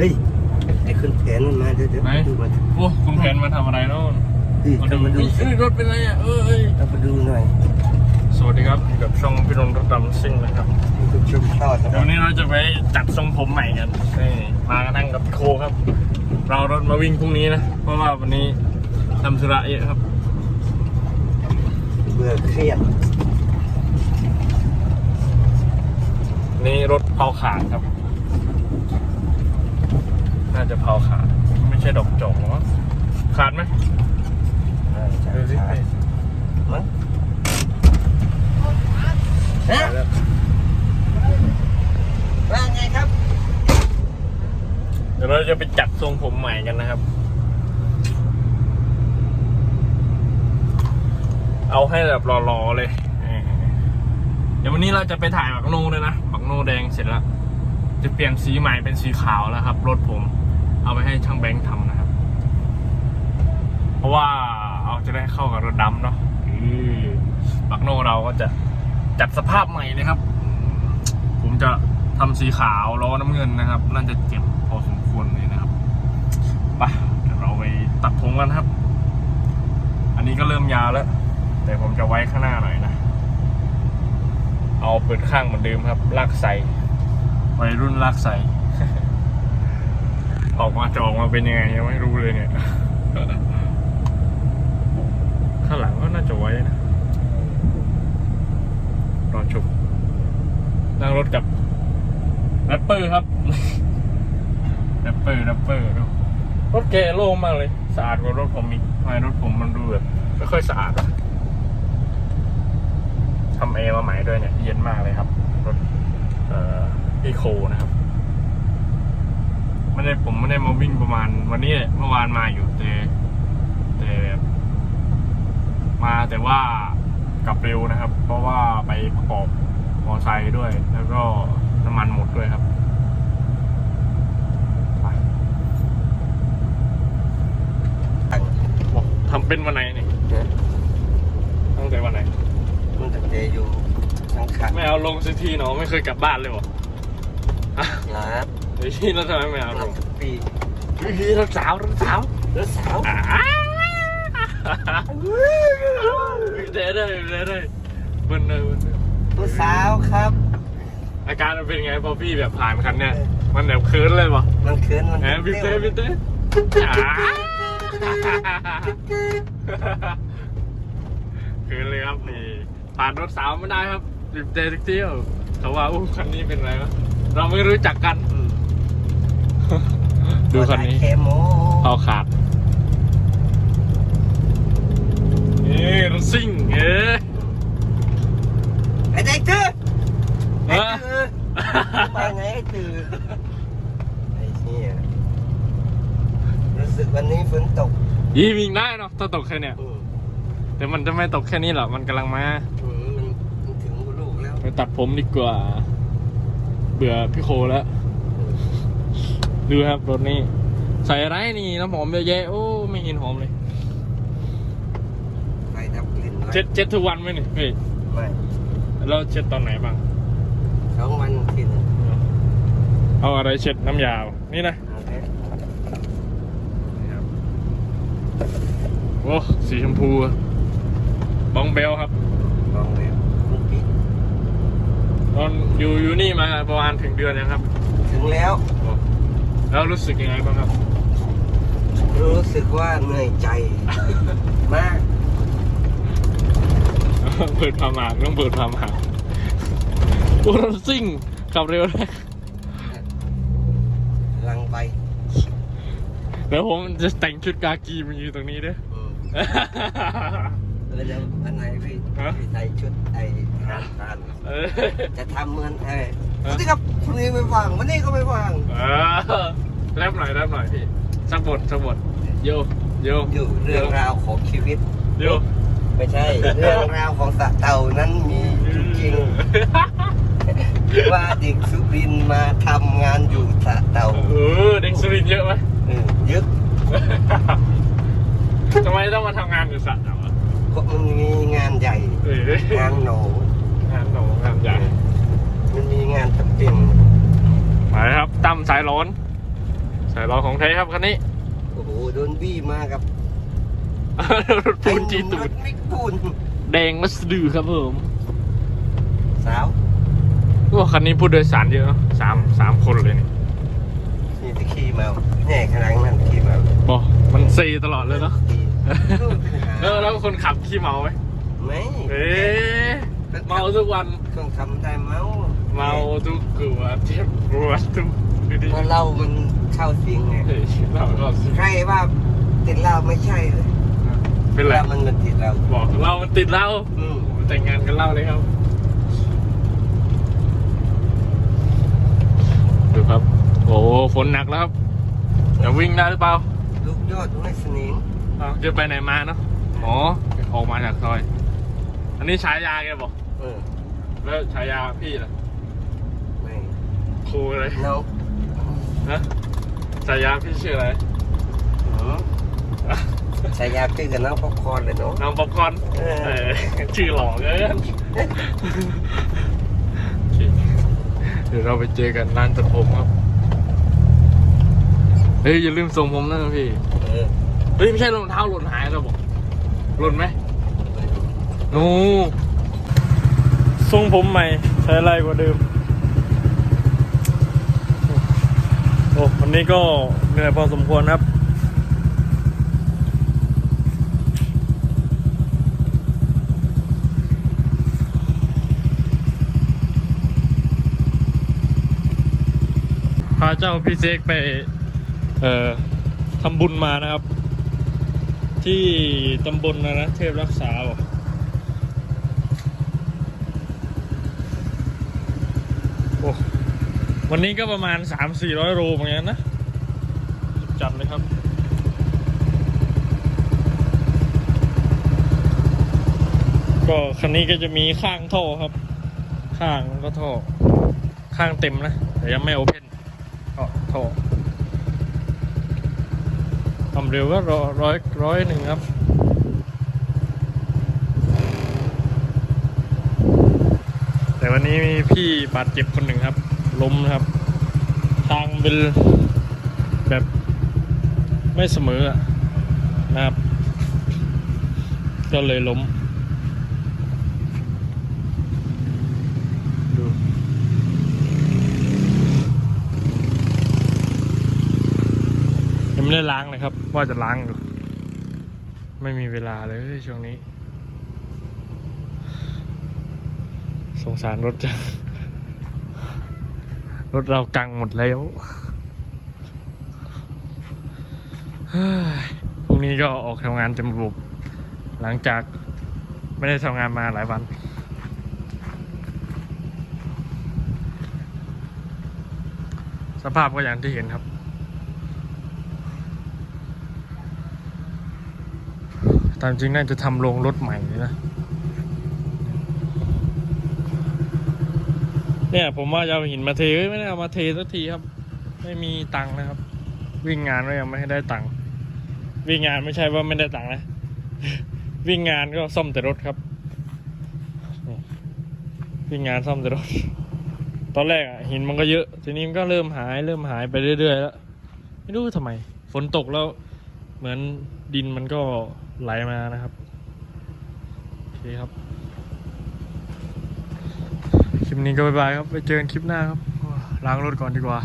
เฮ้ยไอ้ขึ้นแผนมันมาเดี๋ยวเดี๋ยวไหนดูมาโอ้คุณแผนมาทำอะไรเนาะพี่มาเข้าดูมาดูเอ้ยรถเป็นไรอะเอ้ยเข้ามาดูหน่อยสวัสดีครับอยู่กับช่องพี่นนท์รถดำซิ่งนะครับคุณชมชอบนะคเดี๋รัยวบวันนี้เราจะไปจัดทรงผมใหม่กันนี่มากันนั่งกับพี่โคครับ เรารถมาวิ่งพรุ่งนี้นะ เพราะว่าวันนี้ทำธุระเยอะครับ เบื่อเครียดนี่รถเผาขาดครับ น่าจะเผาขาด ไม่ใช่ดอกจอกหรอวะขาดไหมอ่าใช่ดูสิใช่มั้งฮะขาดแล้วว่าไงครับ เดี๋ยวเราจะไปจัดทรงผมใหม่กันนะครับ เอาให้แบบหล่อๆเลยเออเดี๋ยววันนี้เราจะไปถ่ายบักโนเลยนะ บักโนแดงเสร็จแล้ว จะเปลี่ยนสีใหม่เป็นสีขาวแล้วครับ รถผม เอาไปให้ช่างแบงค์ทำนะครับ เพราะว่าเอาจะได้เข้ากับรถดำเนาะบักโนเราก็จะจัดสภาพใหม่เลยครับ ผมจะทำสีขาวล้อน้ำเงินนะครับน่าจะเจ็บพอสมควรเลยนะครับไปเดี๋ยวเราไปตัดผมกันครับ อันนี้ก็เริ่มยาวแล้ว แต่ผมจะไว้ข้างหน้าหน่อยนะ เอาเปิดข้างเหมือนเดิมครับลากใส่ วัยรุ่นลากใส่ออกมาจะออกมาเป็นยังไงยังไม่รู้เลยเนี่ย ข้างหลังก็น่าจะไว้นะรอชมนั่งรถกับแรปเปอร์ครับแรปเปอร์แรปเปอร์ดูรถแกโล่งมากเลย สะอาดกว่ารถผมอีกทำไมรถผมมันดูแบบไม่ค่อยสะอาดอะทำเอมาใหม่ด้วยเนี่ย เย็นมากเลยครับ รถ เอ่อ อีโคนะครับไม่ได้ผมไม่ได้มาวิ่งประมาณ วันนี้เมื่อวานมาอยู่แต่แต่มาแต่ว่ากลับเร็วนะครับ เพราะว่าไปประกอบมอไซค์ด้วย แล้วก็น้ำมันหมดด้วยครับไปบอกทำเป็นวันไหนนี่นะตั้งแต่วันไหนมันตั้งแต่อยู่สังขัดไม่เอาลงสักทีเนาะไม่เคยกลับบ้านเลยเหรอฮะ ครับเดี๋ยวที่เราทำไมไม่เอาลรังกทุกปีพี่รถสาวรถสาวแล้วสาวอ่าเด้ได้เด้ได้เบิ้ลเลยเบิ้ลเลยตัวสาวครับ อาการมันเป็นไงพอพี่แบบผ่านคันเนี้ยมันแบบเคิร์นเลยปะมันเขินมันแหมพี่เต้พี่เต้อ่าเคิร์นเลยครับนี่ผ่านรถสาวไม่ได้ครับรีบเต้ทุกเที่ยวเขาว่าอู้คันนี้เป็นไรวะ เราไม่รู้จักกัน อืมดูคันนี้เคโมเอาขาดนี่รถซิ่งเอ๊ะไอ้เด็กตื้อไอ้เออตื้อมาไงไอ้ตื้อไอ้เหี้ยรู้สึกวันนี้ฝนตกยีวิ่งได้เนาะถ้าตกแค่เนี้ยอืมแต่มันจะไม่ตกแค่นี้หรอกมันกำลังมาอืมมันมันถึงลูกแล้ว ไปตัดผมดีกว่า เบื่อพี่โคแล้ว ดูครับรถนี้ ใส่อะไรนี่น้ำหอมเยอะแยะโอ้ไม่เห็นหอมเลย ไปดับกลิ่นไว้เช็ดเช็ดทุกวันไหมนี่พี่ไม่แล้วเช็ดตอนไหนบ้าง สองวันทีหนึงเอาอะไรเช็ดน้ำยาว นี่นะโอเคนี่ครับโอ้สีชมพูอะบองเบลครับ ลองเลยลูกพี่ ตอนอยู่อยู่นี่มาประมาณถึงเดือนยังครับถึงแล้วโอ้แล้วรู้สึกยังไงบ้างครับ รู้สึกว่าเหนื่อยใจ มากเปิดพาหมากต้องเปิดพาหมากโอ้รถซิ่งขับเร็วเลยลังไปเดี๋ยวผมจะแต่งชุดกากีมาอยู่ตรงนี้ด้วยอืม เออเดี๋ยวอันไหนพี่ฮะ พี่ใส่ชุดไอ้ทหารพรานเออ จะทำเหมือนไอ้ฮะวันนี้ครับวันนี้ไม่ฟังวันนี้ก็ไม่ฟังเออแรปหน่อยแรปหน่อยพี่สักบทสักบทโยโยอยู่เรื่องราวของชีวิต โยไม่ใช่ เรื่องราวของสะเต่านั้นมีอยู่จริง ว่าเด็กสุรินทร์มาทำงานอยู่สะเต่าเออเด็กสุรินทร์เยอะไหมเออเยอะทำไมต้องมาทำงานอยู่สัตว์อะ เพราะมันมีงานใหญ่ เอองานโหนงานหนูงานใหญ่ มันมีงานจำเป็นไปครับตั้มสายร้อนสายล้อของไทยครับคันนี้ โอ้โหโดนบี้มากับรถปูนจีตูรดถไม่ปูนแดงมาสดือครับผมสาวว่าคันนี้ผู้โดยสารเยอะเนอะสามสามคนเลยนี่นี่จะขี่มาแน่ขนาดนั้นขี่มาบอกมันซีตลอดเลยเนาะขี่ แล้วแล้วคนขับขี้เมาไหมไม่เอ๊ะเมาทุกวันคนทำได้เมา เมาทุกกลัวเจ็บปวดทุกดูดิเพราะเรามันเข้าสิงไงเฮ้ยเราก็สิใครว่าติดเหล้าไม่ใช่เลยเป็นไรเหล้ามันมันติดเราบอกเรามันติดเหล้าอืมแต่งงานกันเหล้าเลยครับดูครับ โอ้ฝนหนักแล้วครับจะวิ่งได้หรือเปล่า ลูกยอดห้วยสนิงอ้าว จะไปไหนมาเนาะอ๋อออกมาจากซอย อันนี้ฉายาแกบอกเออแล้วฉายาพี่ล่ะไม่ครูอะไรน้องนะฉายาพี่ชื่ออะไรอืมฉายาชื่อกับน้องป๊อปคอร์นเลยเนาะน้องป๊อปคอร์นเออเออชื่อหล่อเกินโอเคเดี๋ยวเราไปเจอกันร้านตัดผมครับ เฮ้ยอย่าลืมส่งผมนะพี่ เออเฮ้ยไม่ใช่รองเท้าหล่นหายแล้วบอกหล่นไหมนูทรงผมใหม่ใช้ไรกว่าเดิม โอ้วันนี้ก็เหนื่อยพอสมควรครับพาเจ้าพี่เซกไป เอ่อทำบุญมานะครับ ที่ตำบลนะนะเทพรักษาบอกโอ้วันนี้ก็ประมาณสามสี่ร้อยโลเหมือนกันนะ จัดเลยครับก็คันนี้ก็จะมีข้างท่อครับ ข้างก็ท่อ ข้างเต็มนะ แต่ยังไม่โอเพนก็ท่อ ความเร็วก็ร้อยร้อยหนึ่งครับแต่วันนี้มีพี่บาดเจ็บคนหนึ่งครับ ล้มนะครับ ทางเป็นแบบไม่เสมอนะครับ ก็เลยล้ม ไม่ได้ล้างเลยครับ ว่าจะล้างอยู่ไม่มีเวลาเลยช่วงนี้ สงสารรถจัง รถเรากังหมดแล้วพรุ่งนี้ก็ออกทำงานเต็มระบบหลังจากไม่ได้ทำงานมาหลายวันสภาพก็อย่างที่เห็นครับ ตามจริงน่าจะทำโรงรถใหม่เลยนะเนี่ยผมว่าจะเอาหินมาเทไม่ได้เอามาเทสักทีครับ ไม่มีตังค์นะครับ วิ่งงานก็ยังไม่ได้ตังค์วิ่งงานไม่ใช่ว่าไม่ได้ตังค์นะ วิ่งงานก็ซ่อมแต่รถครับวิ่งงานซ่อมแต่รถ ตอนแรกอะหินมันก็เยอะ ทีนี้มันก็เริ่มหายเริ่มหายไปเรื่อยๆแล้ว ไม่รู้ทำไม ฝนตกแล้ว เหมือนดินมันก็ ไหลมานะครับ โอเคครับ คลิปนี้ก็บายบายครับ ไปเจอกันคลิปหน้าครับ ล้างรถก่อนดีกว่า